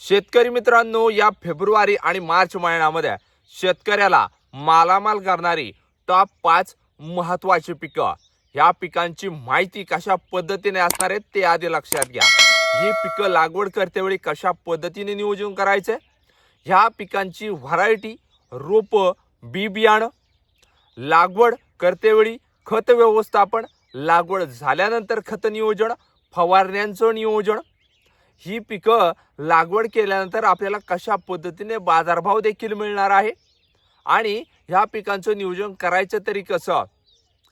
शेतकरी मित्रांनो या फेब्रुवारी आणि मार्च महिन्यामध्ये शेतकऱ्याला मालामाल करणारी टॉप पाच महत्वाची पिकं. ह्या पिकांची माहिती कशा पद्धतीने असणार आहे ते आधी लक्षात घ्या. ही पिकं लागवड करतेवेळी कशा पद्धतीने नियोजन करायचं? ह्या पिकांची व्हरायटी रोपं बी बियाणं. लागवड करतेवेळी खत व्यवस्थापन लागवड झाल्यानंतर खत नियोजन फवारण्यांचं नियोजन ही पिकं लागवड केल्यानंतर आपल्याला कशा पद्धतीने बाजारभाव देखील मिळणार आहे? आणि ह्या पिकांचं नियोजन करायचं तरी कसं?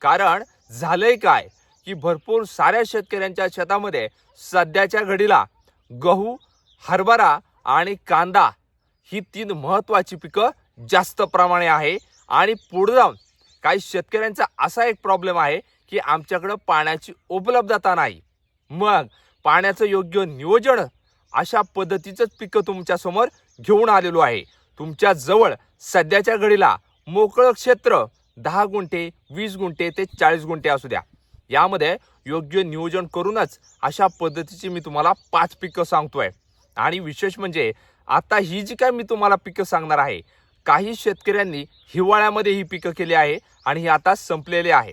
कारण झालंय काय की भरपूर साऱ्या शेतकऱ्यांच्या शेतामध्ये सध्याच्या घडीला गहू हरभरा आणि कांदा ही तीन महत्त्वाची पिकं जास्त प्रमाणे आहे. आणि पुढे जाऊन काही शेतकऱ्यांचा असा एक प्रॉब्लेम आहे की आमच्याकडं पाण्याची उपलब्धता नाही. मग पाण्याचं योग्य नियोजन अशा पद्धतीचंच पिकं तुमच्यासमोर घेऊन आलेलो आहे. तुमच्या जवळ सध्याच्या घडीला मोकळं क्षेत्र दहा गुंठे वीस गुंठे ते चाळीस गुंठे असू द्या. यामध्ये योग्य नियोजन करूनच अशा पद्धतीची मी तुम्हाला पाच पिकं सांगतोय. आणि विशेष म्हणजे आता ही जी काय मी तुम्हाला पिकं सांगणार आहे काही शेतकऱ्यांनी हिवाळ्यामध्ये ही पिकं केली आहे आणि ही आता संपलेली आहे.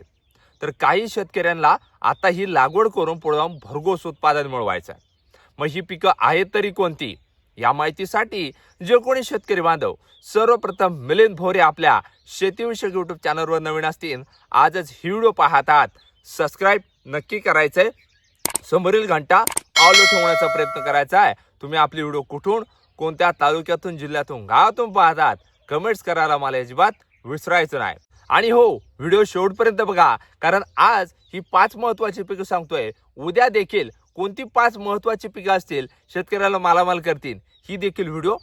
तर काही शेतकऱ्यांना आता ही लागवड करून पुढे जाऊन भरघोस उत्पादन मिळवायचं आहे मग ही पिकं आहेत तरी कोणती? या माहितीसाठी जे कोणी शेतकरी बांधव सर्वप्रथम मिलिंद भोरे आपल्या शेतीविषयक युट्यूब चॅनलवर नवीन असतील आजच ही व्हिडिओ पाहतात. सबस्क्राईब नक्की करायचंय. समोरील घंटा ऑलो ठेवण्याचा प्रयत्न करायचा आहे तुम्ही आपली व्हिडिओ कुठून कोणत्या तालुक्यातून जिल्ह्यातून गावातून पाहतात कमेंट्स करायला मला अजिबात विसरायचं नाही. आणि हो व्हिडिओ शेवटपर्यंत बघा कारण आज ही पाच महत्वाची पिकं सांगतोय. उद्या देखील कोणती पाच महत्वाची पिकं असतील शेतकऱ्याला मालामाल करतील ही देखील व्हिडिओ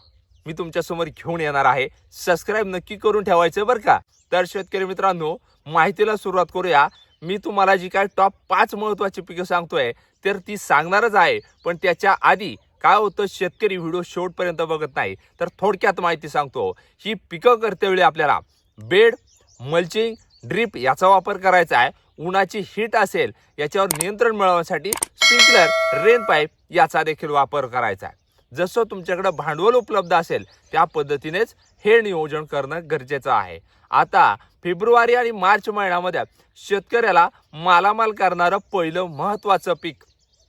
मी तुमच्यासमोर घेऊन येणार आहे. सबस्क्राईब नक्की करून ठेवायचं बरं का? तर शेतकरी मित्रांनो माहितीला सुरुवात करूया. मी तुम्हाला जी काय टॉप पाच महत्वाची पिकं सांगतोय तर ती सांगणारच आहे पण त्याच्या आधी काय होतं शेतकरी व्हिडिओ शेवटपर्यंत बघत नाही. तर थोडक्यात माहिती सांगतो. ही पिकं करतेवेळी आपल्याला बेड मल्चिंग ड्रीप याचा वापर करायचा आहे. उन्हाची हीट असेल याच्यावर नियंत्रण मिळवण्यासाठी स्प्रिंकलर रेन पाईप याचा देखील वापर करायचा आहे. जसं तुमच्याकडं भांडवल उपलब्ध असेल त्या पद्धतीनेच हे नियोजन करणं गरजेचं आहे. आता फेब्रुवारी आणि मार्च महिन्यामध्ये शेतकऱ्याला मालामाल करणारं पहिलं महत्त्वाचं पीक.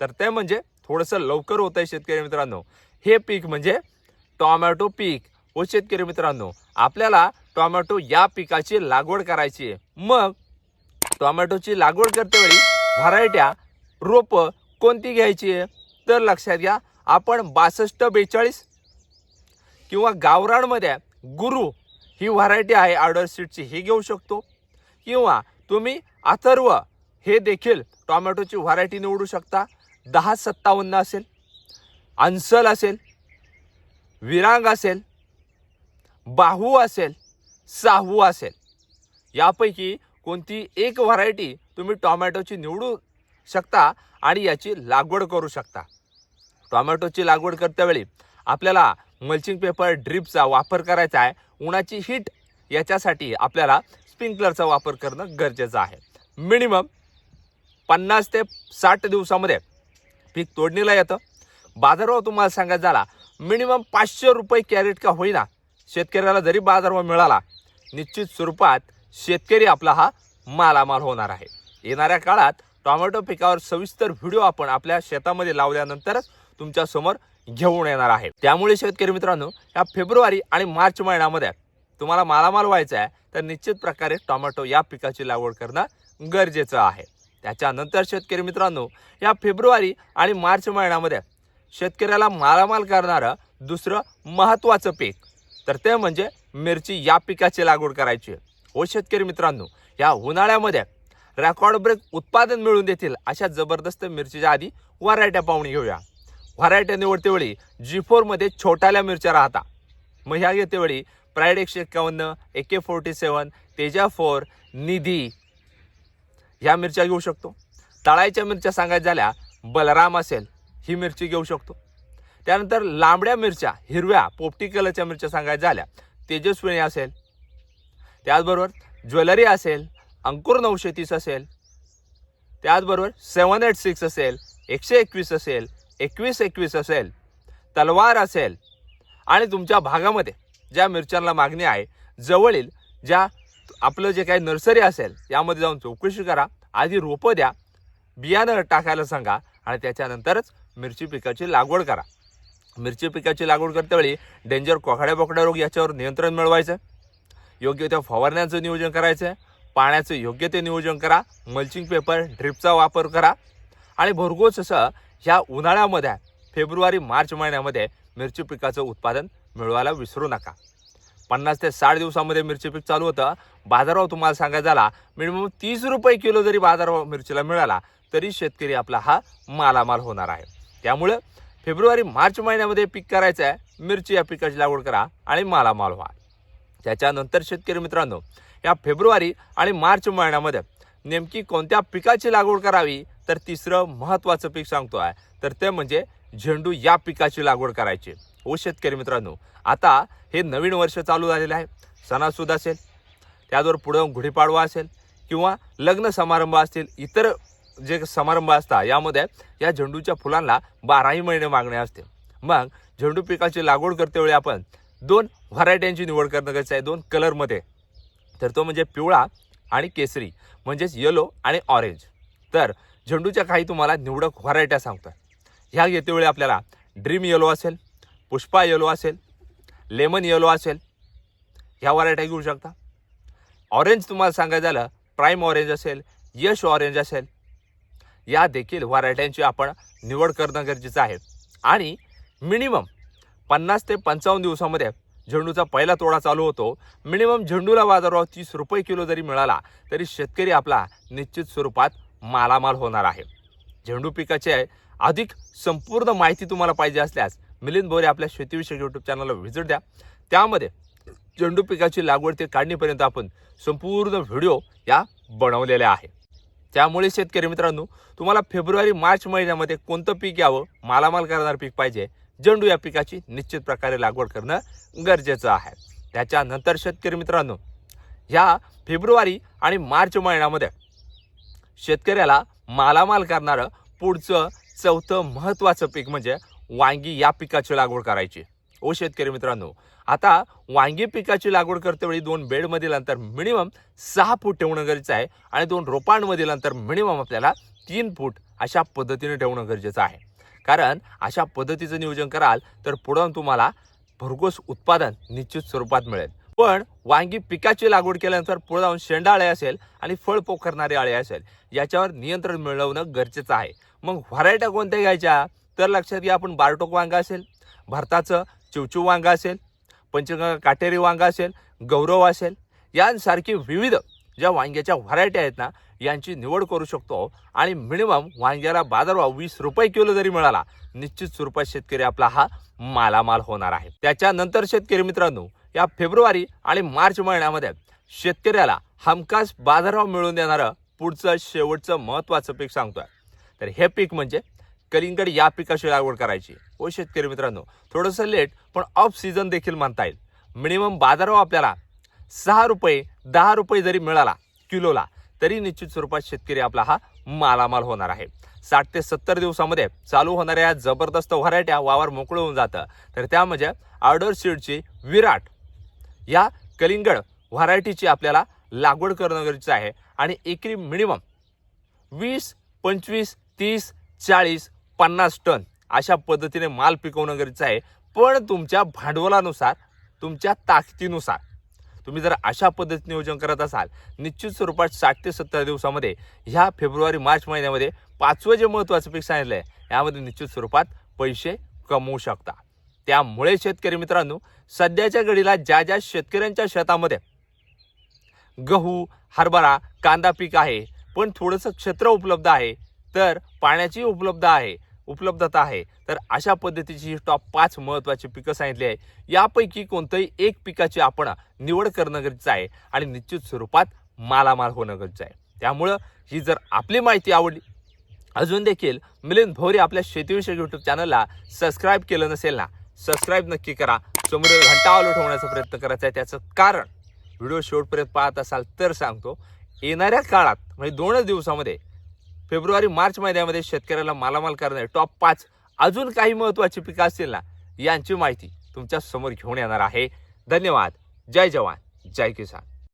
तर ते म्हणजे थोडंसं लवकर होतंय शेतकरी मित्रांनो. हे पीक म्हणजे टॉमॅटो पीक. व शेतकरी मित्रांनो आपल्याला टोमॅटो या पिकाची लागवड करायची आहे. मग टोमॅटोची लागवड करतेवेळी व्हरायट्या रोप कोणती घ्यायची आहे? तर लक्षात घ्या आपण बासष्ट बेचाळीस किंवा गावरानमध्ये गुरु ही व्हरायटी आहे ऑर्डर सीटची ही घेऊ शकतो. किंवा तुम्ही अथर्व हे देखील टोमॅटोची व्हरायटी निवडू शकता. दहा सत्तावन्न असेल अन्सल असेल विरांग असेल बाहू असेल सहावं असेल. यापैकी कोणती एक व्हरायटी तुम्ही टॉमॅटोची निवडू शकता आणि याची लागवड करू शकता. टोमॅटोची लागवड करतेवेळी आपल्याला मल्चिंग पेपर ड्रिपचा वापर करायचा आहे. उन्हाची हीट याच्यासाठी आपल्याला स्प्रिंकलरचा वापर करणं गरजेचं आहे. मिनिमम पन्नास ते साठ दिवसामध्ये पीक तोडणीला येतं. बाजारभाव तुम्हाला सांगायचा झाला मिनिमम पाचशे रुपये कॅरेट का होईना शेतकऱ्याला जरी बाजारभाव मिळाला निश्चित स्वरूपात शेतकरी आपला हा मालामाल होणार आहे. येणाऱ्या काळात टोमॅटो पिकावर सविस्तर व्हिडिओ आपण आपल्या शेतामध्ये लावल्यानंतरच तुमच्यासमोर घेऊन येणार आहे. त्यामुळे शेतकरी मित्रांनो या फेब्रुवारी आणि मार्च महिन्यामध्ये तुम्हाला मालामाल व्हायचा आहे तर निश्चित प्रकारे टोमॅटो या पिकाची लागवड करणं गरजेचं आहे. त्याच्यानंतर शेतकरी मित्रांनो या फेब्रुवारी आणि मार्च महिन्यामध्ये शेतकऱ्याला मालामाल करणारं दुसरं महत्त्वाचं पीक तर ते म्हणजे मिरची या पिकाची लागवड करायची. आहे हो शेतकरी मित्रांनो या उन्हाळ्यामध्ये रेकॉर्ड ब्रेक उत्पादन मिळून देतील अशा जबरदस्त मिरचीच्या आधी व्हरायट्या पाहून घेऊया. व्हरायट्या निवडतेवेळी जी फोरमध्ये छोट्याल्या मिरच्या राहता. मग ह्या घेतेवेळी प्राईड एकशे एक्कावन्न ए के फोर्टी सेवन तेजा फोर निधी ह्या मिरच्या घेऊ शकतो. तळायच्या मिरच्या सांगायच्या झाल्या बलराम असेल ही मिरची घेऊ शकतो. त्यानंतर लांबड्या मिरच्या हिरव्या पोपटी कलरच्या मिरच्या सांगायच्या झाल्या. तेजस्विनी असेल त्याचबरोबर ज्वेलरी असेल अंकुर नऊशे तीस असेल त्याचबरोबर सेवन एट सिक्स असेल एकशे एकवीस असेल एकवीस एकवीस असेल तलवार असेल. आणि तुमच्या भागामध्ये ज्या मिरच्यांना मागणी आहे जवळील ज्या आपलं जे काही नर्सरी असेल यामध्ये जाऊन चौकशी करा. आधी रोपं द्या बियाणं टाकायला सांगा आणि त्याच्यानंतरच मिरची पिकाची लागवड करा. मिरची पिकाची लागवड करतेवेळी डेंजर कोखाड्या बोकड्या रोग याच्यावर नियंत्रण मिळवायचं. योग्य त्या फवारण्याचं नियोजन करायचं. आहे पाण्याचं योग्य ते नियोजन करा. मल्चिंग पेपर ड्रिपचा वापर करा. आणि भरघोस असं ह्या उन्हाळ्यामध्ये फेब्रुवारी मार्च महिन्यामध्ये मिरची पिकाचं उत्पादन मिळवायला विसरू नका. पन्नास ते साठ दिवसामध्ये मिरची पीक चालू होतं. बाजारभाव तुम्हाला सांगायचा झाला मिनिमम तीस रुपये किलो जरी बाजारभाव मिरचीला मिळाला तरी शेतकरी आपला हा मालामाल होणार आहे. त्यामुळं फेब्रुवारी मार्च महिन्यामध्ये पीक करायचं आहे. मिरची या पिकाची लागवड करा आणि मालामाल व्हा. त्याच्यानंतर शेतकरी मित्रांनो या फेब्रुवारी आणि मार्च महिन्यामध्ये नेमकी कोणत्या पिकाची लागवड करावी तर तिसरं महत्त्वाचं पीक सांगतो आहे. तर ते म्हणजे झेंडू या पिकाची लागवड करायची. हो शेतकरी मित्रांनो आता हे नवीन वर्ष चालू झालेलं आहे. सणासुद असेल त्याचबरोबर पुढं गुढीपाडवा असेल किंवा लग्न समारंभ असतील इतर जे समारंभ असतात यामध्ये या झेंडूच्या फुलांना बाराही महिने मागणे असते मग झेंडू पिकाची लागवड करतेवेळी आपण दोन व्हरायट्यांची निवड करणं गरजेचं आहे दोन कलरमध्ये. तर तो म्हणजे पिवळा आणि केसरी म्हणजेच येलो आणि ऑरेंज तर झेंडूच्या काही तुम्हाला निवडक व्हरायट्या सांगतात ह्या येतेवेळी आपल्याला ड्रीम येलो असेल पुष्पा येलो असेल लेमन येलो असेल ह्या व्हरायट्या घेऊ शकता. ऑरेंज तुम्हाला सांगायचं झालं प्राईम ऑरेंज असेल यश ऑरेंज असेल या देखील व्हरायट्यांची आपण निवड करणं गरजेचं आहे. आणि मिनिमम पन्नास ते पंचावन्न दिवसामध्ये झेंडूचा पहिला तोडा चालू होतो. मिनिमम झेंडूला बाजारभाव तीस रुपये किलो जरी मिळाला तरी शेतकरी आपला निश्चित स्वरूपात मालामाल होणार आहे. झेंडू पिकाचे अधिक संपूर्ण माहिती तुम्हाला पाहिजे असल्यास मिलिंद बोरे आपल्या शेतीविषयक यूट्यूब चॅनलला व्हिजिट द्या. त्यामध्ये झेंडू पिकाची लागवड ते काढणीपर्यंत आपण संपूर्ण व्हिडिओ या बनवलेल्या आहे त्यामुळे शेतकरी मित्रांनो तुम्हाला फेब्रुवारी मार्च महिन्यामध्ये कोणतं पीक यावं मालामाल करणारं पीक पाहिजे. झेंडू या पिकाची निश्चित प्रकारे लागवड करणं गरजेचं आहे. त्याच्यानंतर शेतकरी मित्रांनो ह्या फेब्रुवारी आणि मार्च महिन्यामध्ये शेतकऱ्याला मालामाल करणारं पुढचं चौथं महत्त्वाचं पीक म्हणजे वांगी या पिकाची लागवड करायची. ओ शेतकरी मित्रांनो आता वांगी पिकाची लागवड करतेवेळी दोन बेडमधील अंतर मिनिमम सहा फूट ठेवणं गरजेचं आहे आणि दोन रोपांमधील अंतर मिनिमम आपल्याला तीन फूट अशा पद्धतीने ठेवणं गरजेचं आहे. कारण अशा पद्धतीचं नियोजन कराल तर पुढं तुम्हाला भरघोस उत्पादन निश्चित स्वरूपात मिळेल. पण वांगी पिकाची लागवड केल्यानंतर पुढे जाऊन शेंडाळे असेल आणि फळ पोखरणारे आळे असेल याच्यावर नियंत्रण मिळवणं गरजेचं आहे. मग व्हरायट्या कोणत्या घ्यायच्या? तर लक्षात घ्या आपण बारटोक वांगा असेल. भारताचं चिवचिव वांगा असेल पंचगंगा काटेरी वांगा असेल गौरव असेल यांसारखी विविध ज्या वांग्याच्या व्हरायटी आहेत ना यांची निवड करू शकतो. आणि मिनिमम वांग्याला बाजारभाव वीस रुपये किलो जरी मिळाला निश्चित स्वरूपात शेतकरी आपला हा मालामाल होणार आहे. त्याच्यानंतर शेतकरी मित्रांनो या फेब्रुवारी आणि मार्च महिन्यामध्ये शेतकऱ्याला हमखास बाजारभाव मिळवून देणारं पुढचं शेवटचं महत्त्वाचं पीक सांगतोय. तर हे पीक म्हणजे कलिंगड या पिकाची लागवड करायची. हो शेतकरी मित्रांनो थोडंसं लेट पण ऑफ सीझन देखील म्हणता येईल. मिनिमम बाजारभाव आपल्याला सहा रुपये दहा रुपये जरी मिळाला किलोला तरी निश्चित स्वरूपात शेतकरी आपला हा मालामाल होणार आहे. साठ ते सत्तर दिवसामध्ये चालू होणाऱ्या जबरदस्त व्हरायट्या वावर मोकळं होऊन जातं. तर त्यामध्ये आर्डर सीडची विराट या कलिंगड व्हरायटीची आपल्याला लागवड करणं गरजेचं आहे. आणि एकरी मिनिमम वीस पंचवीस तीस चाळीस पन्नास टन अशा पद्धतीने माल पिकवणं गरजेचं आहे. पण तुमच्या भांडवलानुसार तुमच्या ताकदीनुसार तुम्ही जर अशा पद्धतीने नियोजन करत असाल निश्चित स्वरूपात साठ ते सत्तर दिवसामध्ये ह्या फेब्रुवारी मार्च महिन्यामध्ये पाचवं जे महत्त्वाचं पीक सांगितलं आहे यामध्ये निश्चित स्वरूपात पैसे कमवू शकता. त्यामुळे शेतकरी मित्रांनो सध्याच्या घडीला ज्या ज्या शेतकऱ्यांच्या शेतामध्ये गहू हरभरा कांदा पीक आहे पण थोडंसं क्षेत्र उपलब्ध आहे तर पाण्याची उपलब्ध आहे उपलब्धता आहे. तर अशा पद्धतीची ही टॉप पाच महत्त्वाची पिकं सांगितली आहे. यापैकी कोणतंही एक पिकाची आपण निवड करणं गरजेचं आहे आणि निश्चित स्वरूपात मालामाल होणं गरजेचं आहे. त्यामुळं ही जर आपली माहिती आवडली अजून देखील मिलिंद भोरे आपल्या शेतीविषयक यूट्यूब चॅनलला सबस्क्राईब केलं नसेल ना सबस्क्राईब नक्की करा. समोर घंटा आलो ठेवण्याचा प्रयत्न करायचा आहे. त्याचं कारण व्हिडिओ शेवटपर्यंत पाहत असाल तर सांगतो येणाऱ्या काळात म्हणजे दोनच दिवसामध्ये फेब्रुवारी मार्च महिन्यामध्ये शेतकऱ्याला मालामाल करणारे टॉप पाच अजून काही महत्त्वाची पिकं असतील ना यांची माहिती तुमच्यासमोर घेऊन येणार आहे. धन्यवाद. जय जवान. जय किसान.